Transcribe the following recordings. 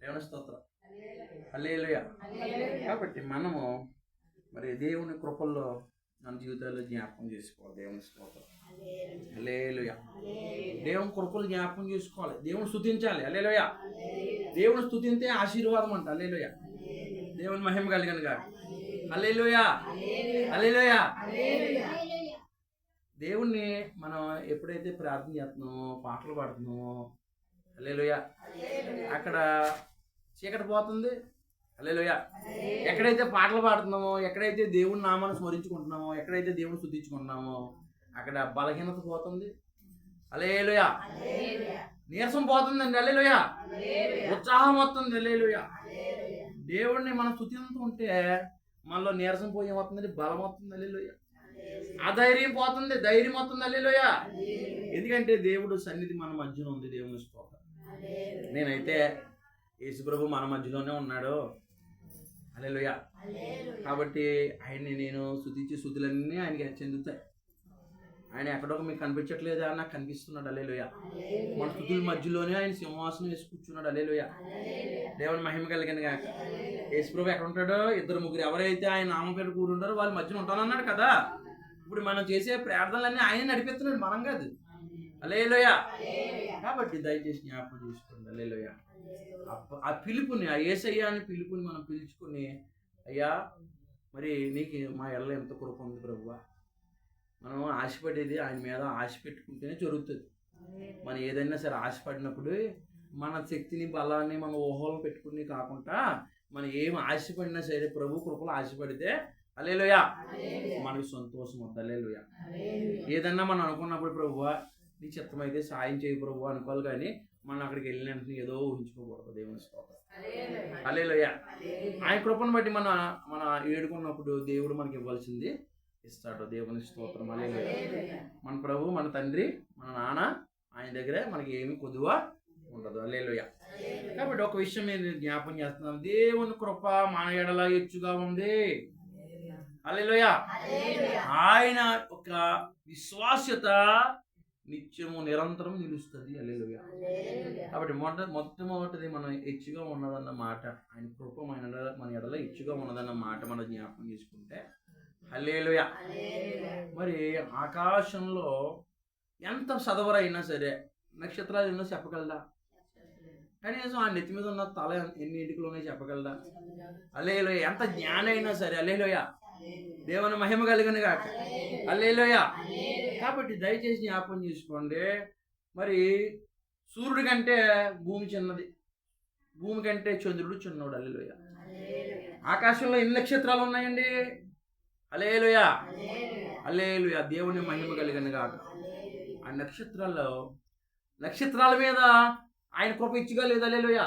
దేవుని స్తోత్రం హల్లెలూయా కాబట్టి మనము మరి దేవుని కృపల్లో మన జీవితాల్లో జ్ఞాపకం చేసుకోవాలి దేవుని స్తోత్రం హల్లెలూయా దేవుని కృపలు జ్ఞాపకం చేసుకోవాలి దేవుని స్తుతించాలి హల్లెలూయా దేవుని స్తుతింతే ఆశీర్వాదం అంట హల్లెలూయా దేవుని మహిమ కలిగను గాక హల్లెలూయా హల్లెలూయా దేవుణ్ణి మనం ఎప్పుడైతే ప్రార్థన చేస్తున్నామో పాటలు పాడుతున్నామో హల్లెలూయా. అక్కడ చీకటి పోతుంది. హల్లెలూయా. ఎక్కడైతే పాటలు పాడుతున్నామో ఎక్కడైతే దేవుని నామాన్ని స్మరించుకుంటున్నామో ఎక్కడైతే దేవుని శుద్ధించుకుంటున్నామో అక్కడ బలహీనత పోతుంది. హల్లెలూయా. నీరసం పోతుందండి. హల్లెలూయా. ఉత్సాహం వస్తుంది. హల్లెలూయా. దేవుడిని మనం స్తుతింతూ ఉంటే మనలో నీరసం పోయి ఏమవుతుంది బలం వస్తుంది. అల్లేలుయ అధైర్యం పోతుంది. ధైర్యం వస్తుంది. హల్లెలూయా. ఎందుకంటే దేవుడు సన్నిధి మన మధ్యలో ఉంది. దేవుని స్తోత్రం. నేనైతే యేసుప్రభు మన మధ్యలోనే ఉన్నాడు. హల్లెలూయా. కాబట్టి ఆయన్ని నేను స్తుతించే స్థుతులన్నీ ఆయనకి చెందుతాయి ఆయన ఎక్కడో మీకు కనిపించట్లేదా నాకు కనిపిస్తున్నాడు. అలేలుయ మన స్థుతుల మధ్యలోనే ఆయన సింహాసనం వేసి కూర్చున్నాడు. అలేలుయ దేవుని మహిమ కలిగిన గాక. యేసుప్రభు ఎక్కడ ఉంటాడో? ఇద్దరు ముగ్గురు ఎవరైతే ఆయన నామం పేరు కూరుంటారో వాళ్ళ మధ్యన ఉంటానన్నాడు కదా. ఇప్పుడు మనం చేసే ప్రార్థనలన్నీ ఆయన నడిపిస్తున్నాడు. మనం కాదు. అలేలోయ. కాబట్టి దయచేసి జ్ఞాపకం చేసుకోండి. అలేలోయ. ఆ పిలుపుని ఆ ఏసయ్య అని పిలుపుని మనం పిలుచుకుని అయ్యా మరి నీకు మా ఎల్ల ఎంత కృప ఉంది ప్రభువా. మనం ఆశపడేది ఆయన మీద ఆశ పెట్టుకుంటేనే జరుగుతుంది. మనం ఏదైనా సరే ఆశపడినప్పుడు మన శక్తిని బలాన్ని మన ఊహలు పెట్టుకుని కాకుండా మనం ఏం ఆశపడినా సరే ప్రభు కృపలో ఆశపడితే అలేలోయ. మనకి సంతోషం వద్దు. అలేలోయ. ఏదన్నా మనం అనుకున్నప్పుడు ప్రభువా నీ చిత్తమైతే సాయం చేయి ప్రభు అనుకోవాలి కానీ మనం అక్కడికి వెళ్ళిన వెంటనే ఏదో ఊహించుకోకూడదు దేవుని స్తోత్రం. అలేలోయ. ఆయన కృపను బట్టి మన మన ఏడుకున్నప్పుడు దేవుడు మనకి ఇవ్వాల్సింది ఇస్తాడు దేవుని స్తోత్రం. అలేలోయ. మన ప్రభు మన తండ్రి మన నాన్న ఆయన దగ్గరే మనకి ఏమి కొద్దువ ఉండదు. అలేలోయ. కాబట్టి ఒక విషయం నేను జ్ఞాపం చేస్తున్నాను. దేవుని కృప మన ఎడల ఎచ్చుగా ఉంది. అలేలోయ. ఆయన ఒక విశ్వాస్యత నిత్యము నిరంతరం నిలుస్తుంది. అలేలుయ కాబట్టి మొట్ట మొట్టమొదటిది మనం హెచ్చుగా ఉన్నదన్న మాట ఆయన కృప మన మన ఎడల హెచ్చుగా ఉన్నదన్న మాట మనం జ్ఞాపకం చేసుకుంటే హల్లేలుయ. మరి ఆకాశంలో ఎంత చదవరైనా సరే నక్షత్రాలు ఎన్నో చెప్పగలదా కనీసం ఆ నెత్తి మీద ఉన్న తల ఎన్ని ఇంటికలు ఉన్నాయో చెప్పగలదా అల్లేలోయ ఎంత జ్ఞానం అయినా సరే అల్లేలోయ దేవుని మహిమ కలిగిన కాక అల్లేలోయ కాబట్టి దయచేసి జ్ఞాపకం చేసుకోండి. మరి సూర్యుడి కంటే భూమి చిన్నది. భూమి కంటే చంద్రుడు చిన్నోడు. అల్లేలోయ ఆకాశంలో ఎన్ని నక్షత్రాలు ఉన్నాయండి? అలేలుయ అలేలుయ దేవుని మహిమ కలిగిన కాక ఆ నక్షత్రాల్లో నక్షత్రాల మీద ఆయన కృప ఇచ్చిగా లేదు. అలేలుయ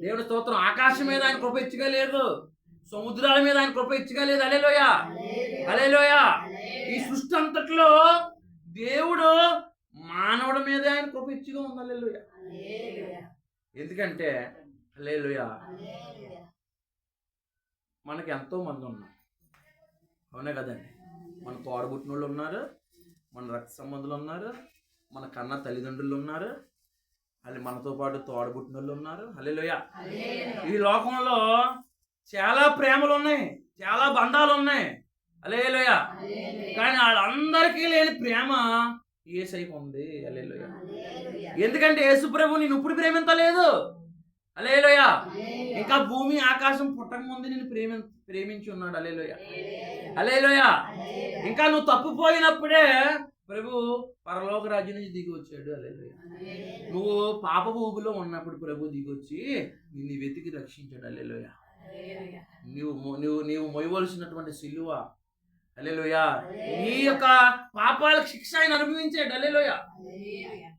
దేవుని స్తోత్రం. ఆకాశం మీద ఆయన కృప ఇచ్చిగా లేదు. సముద్రాల మీద ఆయన కృప ఇచ్చిగా లేదు. అలేలోయ అలేలోయ ఈ సృష్టి అంతట్లో దేవుడు మానవుడి మీద ఆయన కృప ఇచ్చిగా ఉంది. అలేలుయ ఎందుకంటే అలేలుయ మనకి ఎంతో మంది ఉన్నారు. అవునే కదండి. మన తోడబుట్టిన వాళ్ళు ఉన్నారు. మన రక్త సంబంధులు ఉన్నారు. మన కన్న తల్లిదండ్రులు ఉన్నారు. అది మనతో పాటు తోడబుట్టిన వాళ్ళు ఉన్నారు హల్లెలూయా. ఈ లోకంలో చాలా ప్రేమలు ఉన్నాయి చాలా బంధాలు ఉన్నాయి అలేలోయ కానీ వాళ్ళందరికీ లేని ప్రేమ ఏసైకి ఉంది అలేలోయ ఎందుకంటే యేసుప్రభు నేను ఇప్పుడు ప్రేమించలేదు. అలేలోయ ఇంకా భూమి ఆకాశం పుట్టక ముందు నేను ప్రేమి ప్రేమించి ఉన్నాడు అలేలోయ అలేలోయ ఇంకా నువ్వు తప్పిపోయినప్పుడే ప్రభు పరలోక రాజ్యం నుంచి దిగి వచ్చాడు అలేలోయ నువ్వు పాప ఊబిలో ఉన్నప్పుడు ప్రభు దిగి వచ్చి నిన్ను వెతికి రక్షించాడు. అలేలోయ నీవు నువ్వు నీవు మొయ్యవలసినటువంటి సిలువ. అలేలోయ. నీ యొక్క పాపాలకు శిక్ష ఆయన అనుభవించాడు. అలేలోయ.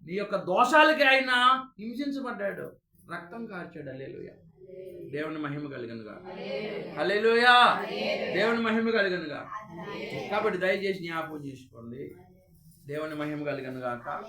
నీ యొక్క దోషాలకి ఆయన హింసించబడ్డాడు. రక్తం కార్చాడు. అలేలుయ. దేవుని మహిమ కలిగనుగా. అలేలుయా. దేవుని మహిమ కలిగనుగా. కాబట్టి దయచేసి జ్ఞాపకం చేసుకోండి. దేవుని మహిమ కలిగనుగాక.